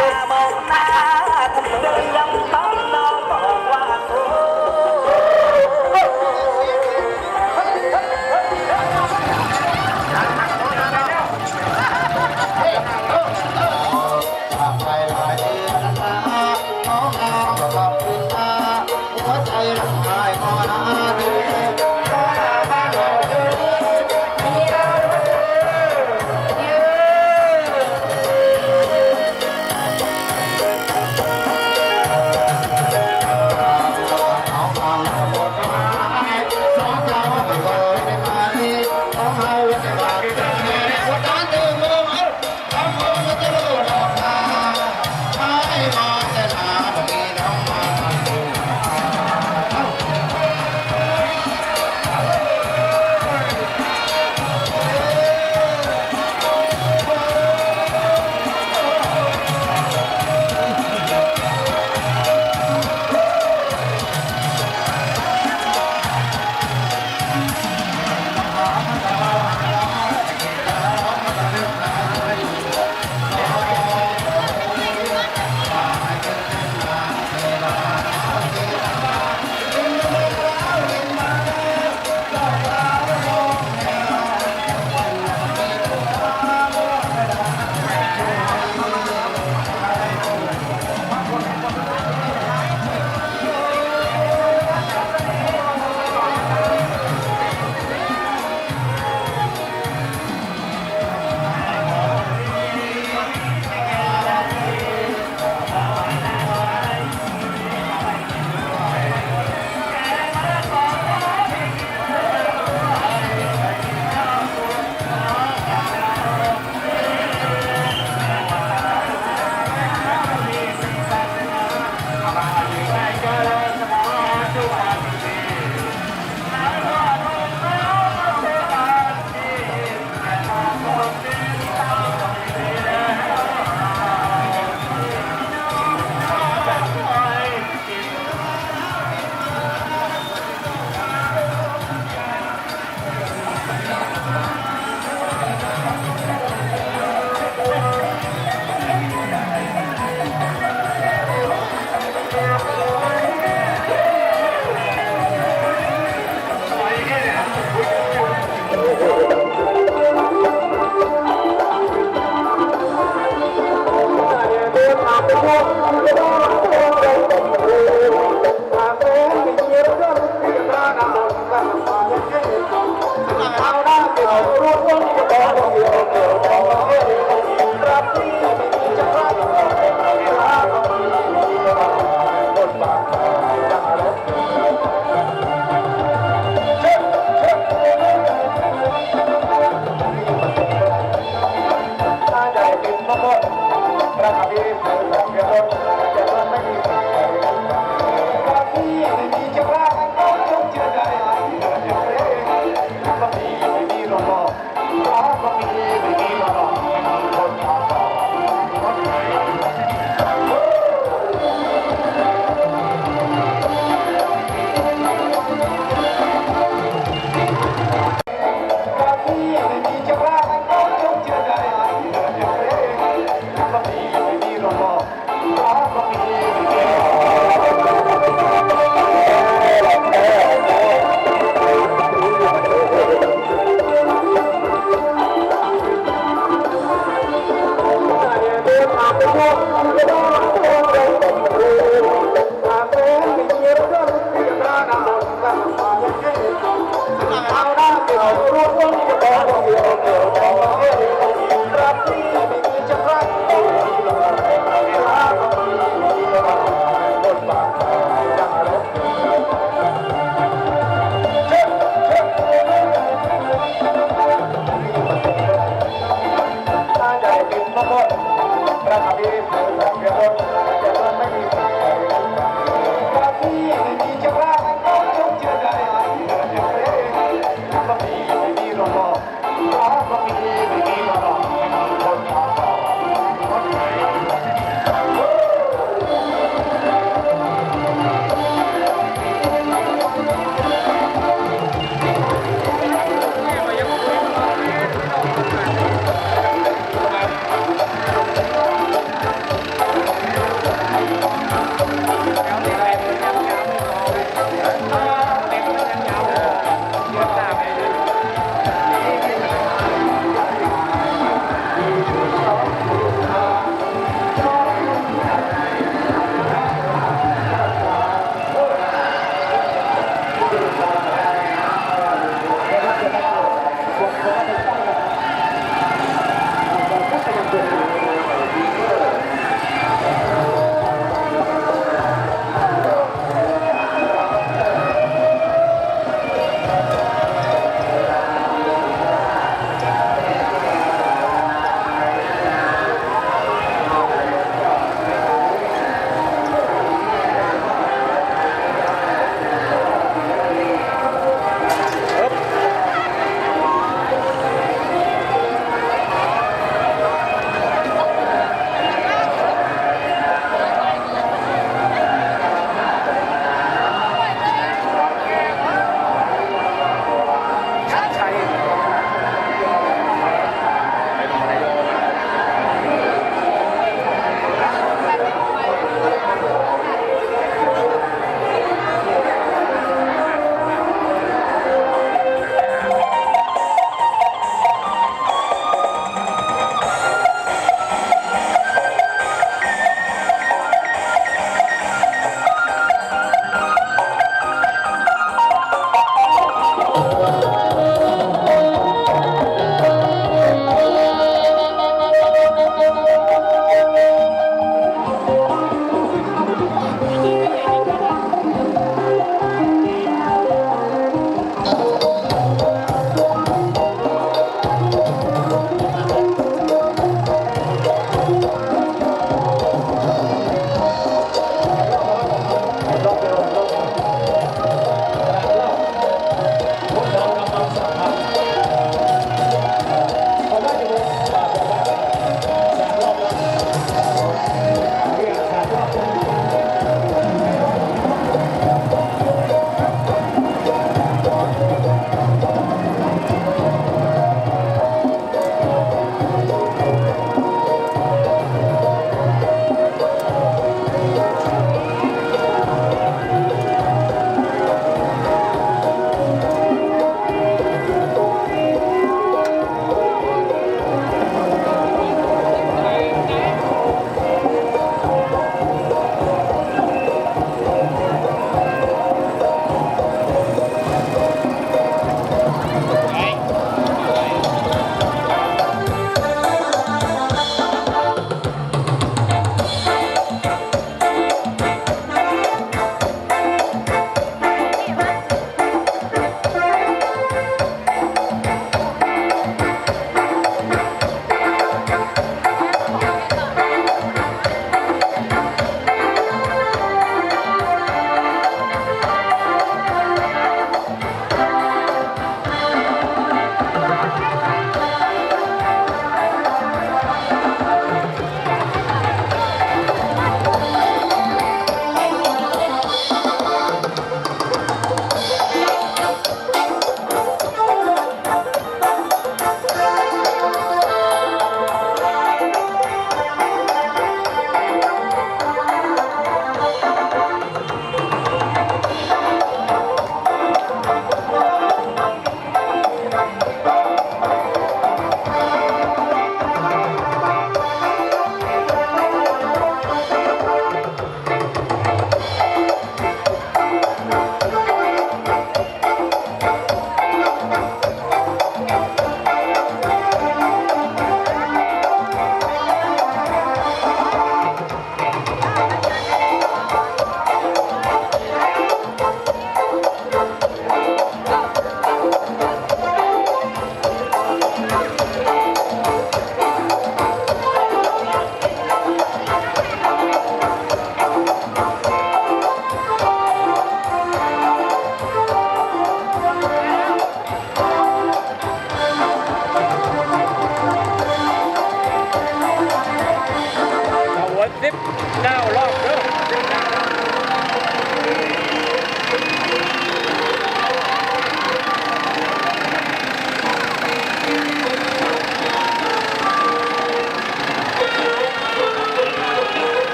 คนเมามั ทุกคนประกอบด้วยเสียงเสุยงรถจะต้องไม่มี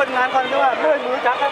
คนงานคนก็ว่าเมื่อยมือจักกัน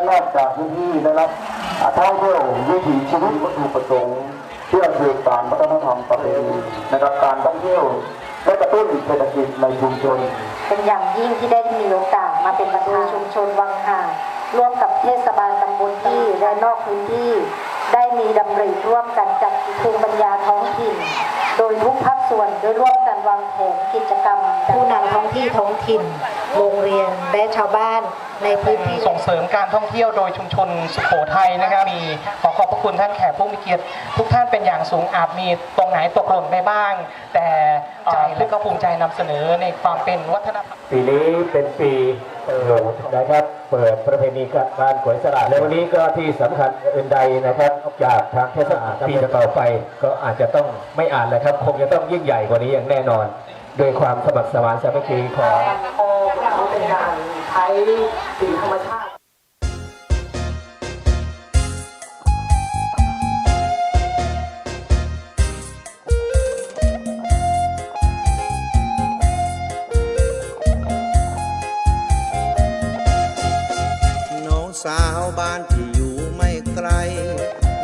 นที่และนอกจากพื้นที่ได้รับอ่าท่องเที่ยววิถีชีวิตวัตถุประสงค์เพื่อสืบสานวัฒนธรรมประเพณีนะครับการท่องเที่ยวและกระตุ้นเศรษฐกิจในชุมชน เป็นอย่างยิ่งที่ได้มีโอกาสมาเป็นประธานชุมชนวังหาดร่วมกับเทศบาลตำบลที่และนอกพื้นที่ ได้มีดำริร่วมกันจัดภูมิปัญญาท้องถิ่น โดยทุกภาคส่วนได้ร่วมกันวางแผนกิจกรรม ผู้นำท้องที่ท้องถิ่น โรงเรียนและชาวบ้านในพื้นที่ ส่งเสริมการท่องเที่ยวโดยชุมชนสุโขทัยนะครับมีขอขอบพระคุณท่านแขกผู้มีเกียรติ ทุกท่านเป็นอย่างสูงอาจมีตรงไหนตกหล่นไปบ้าง แต่ใจและก็ภูมิใจนำเสนอในความเป็นวัฒนธรรมปีนี้เป็นปีเปิดนะครับ เปิดประเพณีการการขวยสลากและวันนี้ก็ที่สำคัญอื่นใดนะครับนอกจากทางเทศบาลปีต่อไป ก็อาจจะต้องไม่อ่านแล้วครับ คงจะต้องยิ่งใหญ่กว่านี้อย่างแน่นอน ด้วยความสมัครสมานสามัคคีของโอ้ เป็นการใช้สิ่งธรรมชาติน้องสาวบ้านที่อยู่ไม่ไกล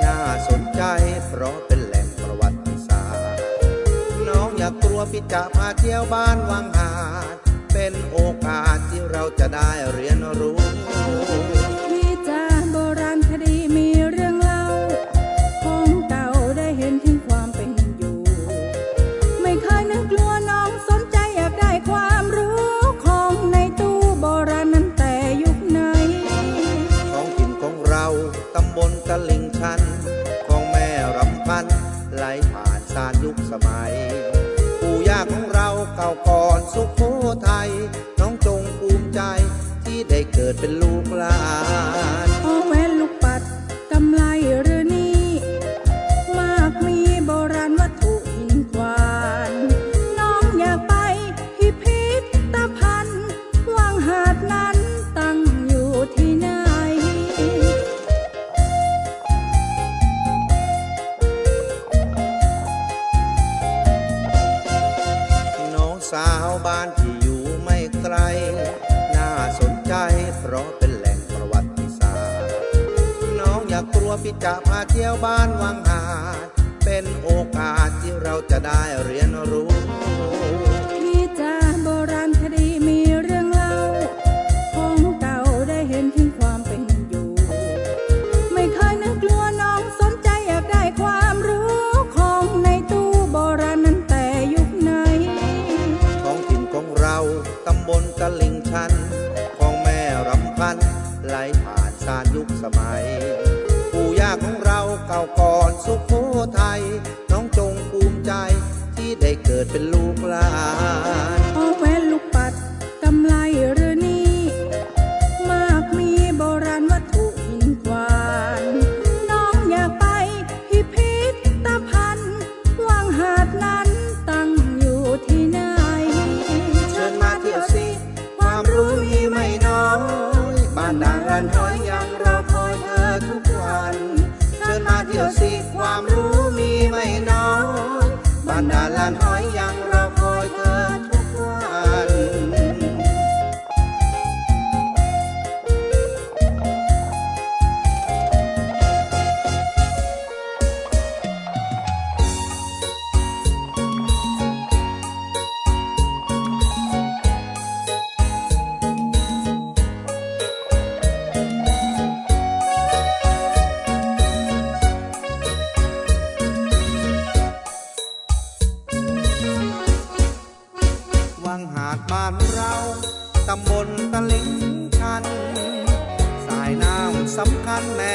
น่าสนใจเพราะเป็นแหล่งประวัติศาสตร์ น้องอย่ากกลัวพี่จะพาเที่ยวบ้านวัง เป็นโอกาสที่เราจะได้เรียนรู้ สุโขทัยน้องจงภูมิใจที่ได้เกิดเป็นลูก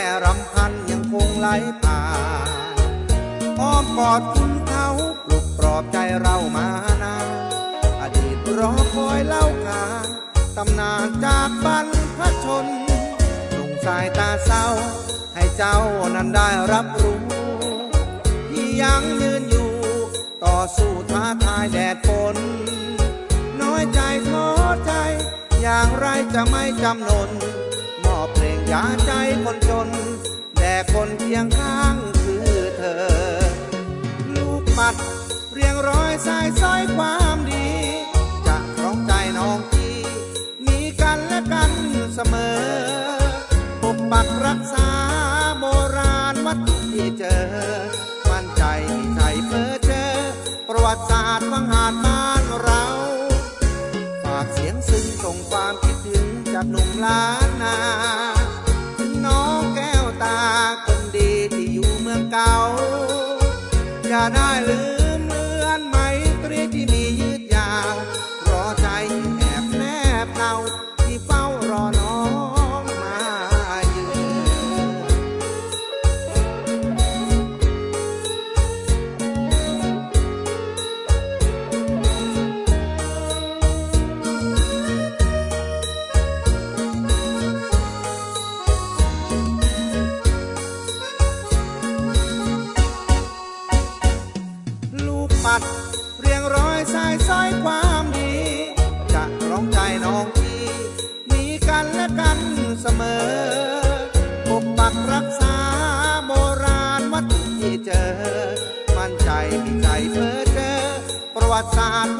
แม่รำพันยังคงไหลผ่านอ้อมกอดคุณเขาปลุกปลอบใจเรามานานอดีตรอคอยเล่าการตำนานจากบรรพชนลงสายตาเศร้า ให้เจ้านั้นได้รับรู้ที่ยังยืนอยู่ ต่อสู้ท้าทายแดดฝนน้อยใจท้อใจ อย่างไรจะไม่จำนน อบเพลงยาใจคนจน แต่คนเพียงข้างคือเธอ ลูกปัดเรียงร้อยสายสร้อยความดี จะร้องใจน้องที่มีกันและกันเสมอปกปักรักษาโบราณวัตถุที่เจอ มั่นใจใจเพ้อเจอ ประวัติศาสตร์วังหาดมาากหนุ่มล้านนาน้องแก้วตาคนดีที่อยู่เมืองเก่า อย่าได้ เสมอปกปักรักษาโบราณวัตถุที่เจอ มั่นใจมีใจเพ้อเจอ ประวัติศาสตร์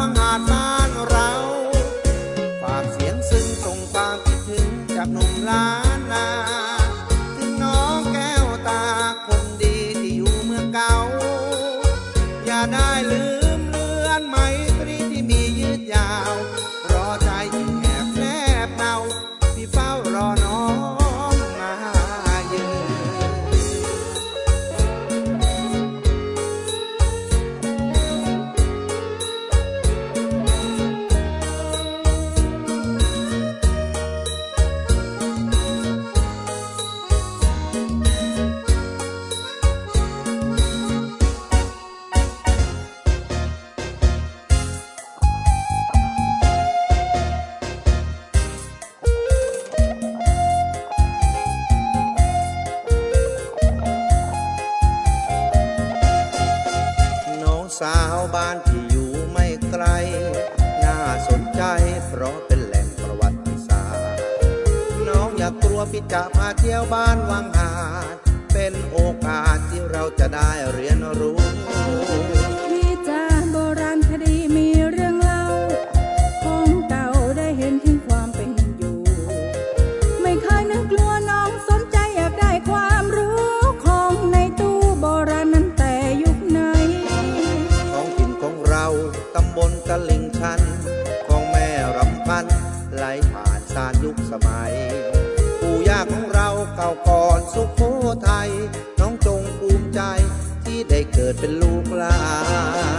ไหลผ่านสารยุคสมัย ปู่ย่าของเราเก่าก่อนสุขโขทัยน้องจงภูมิใจที่ได้เกิดเป็นลูกหลาน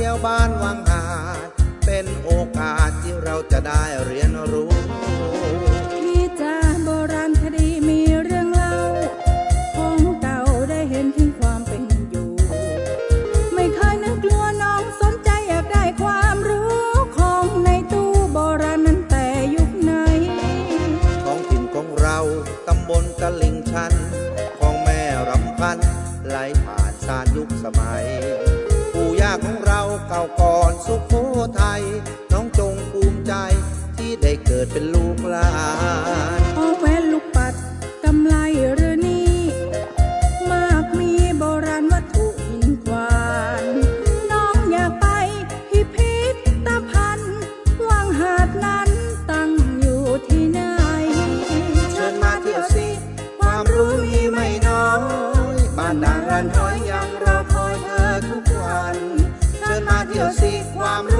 เที่ยวบ้านวัง จะสีความรู้